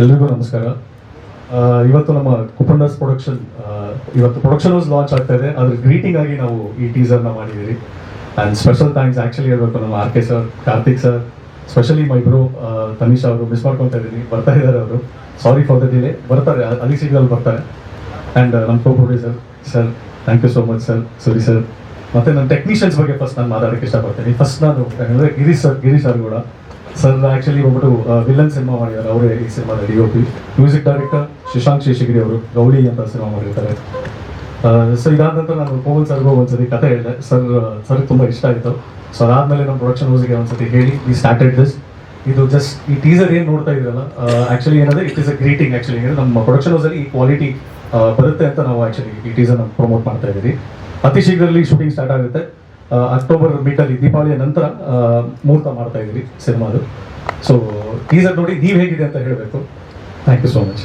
ಎಲ್ರಿಗೂ ನಮಸ್ಕಾರ. ಇವತ್ತು ನಮ್ಮ ಕುಪಂಡಸ್ ಪ್ರೊಡಕ್ಷನ್ ಇವತ್ತು ಪ್ರೊಡಕ್ಷನ್ ಹೌಸ್ ಲಾಂಚ್ ಆಗ್ತಾ ಇದೆ. ಅದ್ರ ಗ್ರೀಟಿಂಗ್ ಆಗಿ ನಾವು ಈ ಟೀಸರ್ನ ಮಾಡಿದ್ದೀವಿ ಆ್ಯಂಡ್ ಸ್ಪೆಷಲ್ ಥ್ಯಾಂಕ್ಸ್ ಆ್ಯಕ್ಚುಲಿ ಹೇಳ್ಬೇಕು ನಮ್ಮ R K sir Karthik sir specially my bro Tanisha ಅವರು ಮಿಸ್ ಮಾಡ್ಕೊತಾ ಇದ್ದೀನಿ. ಬರ್ತಾ ಇದ್ದಾರೆ ಅವರು. ಸಾರಿ ಫಾರ್ ದ ಡಿಲೇ ಬರ್ತಾರೆ, ಅಲ್ಲಿ ಅಲಿ ಶೀಘ್ರದಲ್ಲಿ ಬರ್ತಾರೆ ಆ್ಯಂಡ್ ನಮ್ಮ co producer sir thank you so much sir ಸರಿ ಸರ್ ಮತ್ತೆ ನನ್ನ ಟೆಕ್ನಿಷಿಯನ್ಸ್ ಬಗ್ಗೆ ಫಸ್ಟ್ ನಾನು ಮಾತಾಡೋಕ್ಕೆ ಇಷ್ಟಪಡ್ತೀನಿ. ಫಸ್ಟ್ ನಾನು, ಅಂದರೆ ಗಿರೀಶ್ ಸರ್ ಗಿರೀಶ್ ಸರ್ ಕೂಡ ಸರ್ ಆ್ಯಕ್ಚುಲಿ ಒಬ್ಬಟ್ಟು ವಿಲನ್ ಸಿನಿಮಾ ಮಾಡಿದ್ದಾರೆ. ಅವರೇ ಈ ಸಿನಿಮಾದ D O P music director Shashank Seshagiri ಅವರು ಗೌಳಿ ಅಂತ ಸಿನಿಮಾ ಮಾಡಿರ್ತಾರೆ. ಸೊ ಇದಾದ ನಂತರ ನಾನು ಪವನ್ ಸರ್ಗೂ ಒಂದ್ಸತಿ ಕತೆ ಹೇಳಿದೆ. ಸರ್ ಸರ್ ತುಂಬ ಇಷ್ಟ ಆಯಿತು. ಸೊ ಅದಾದ್ಮೇಲೆ ನಮ್ಮ ಪ್ರೊಡಕ್ಷನ್ ಹೌಸ್ಗೆ ಒಂದ್ಸತಿ ಹೇಳಿ ವಿ ಸ್ಟಾರ್ಟೆಡ್ ದಿಸ್ ಇದು ಜಸ್ಟ್ ಈ ಟೀಸರ್ ಏನು ನೋಡ್ತಾ ಇದ್ರಲ್ಲ ಆ್ಯಕ್ಚುಲಿ ಏನಂದ್ರೆ it is a greeting actually ನಮ್ಮ ಪ್ರೊಡಕ್ಷನ್ ಹೌಸಲ್ಲಿ ಈ ಕ್ವಾಲಿಟಿ ಬರುತ್ತೆ ಅಂತ ನಾವು ಆ್ಯಕ್ಚುಲಿ ಈ ಟೀಸರ್ನ ಪ್ರಮೋಟ್ ಮಾಡ್ತಾ ಇದ್ದೀವಿ. ಅತಿ ಶೀಘ್ರದಲ್ಲಿ ಶೂಟಿಂಗ್ ಸ್ಟಾರ್ಟ್ ಆಗುತ್ತೆ. ಅಕ್ಟೋಬರ್ ಮೀಟಲ್ಲಿ ದೀಪಾವಳಿಯ ನಂತರ ಮುಹೂರ್ತ ಮಾಡ್ತಾ ಇದ್ದೀವಿ ಸಿನಿಮಾದು. ಸೊ ಟೀಸರ್ ನೋಡಿ ನೀವು ಹೇಗಿದೆ ಅಂತ ಹೇಳಬೇಕು. Thank you so much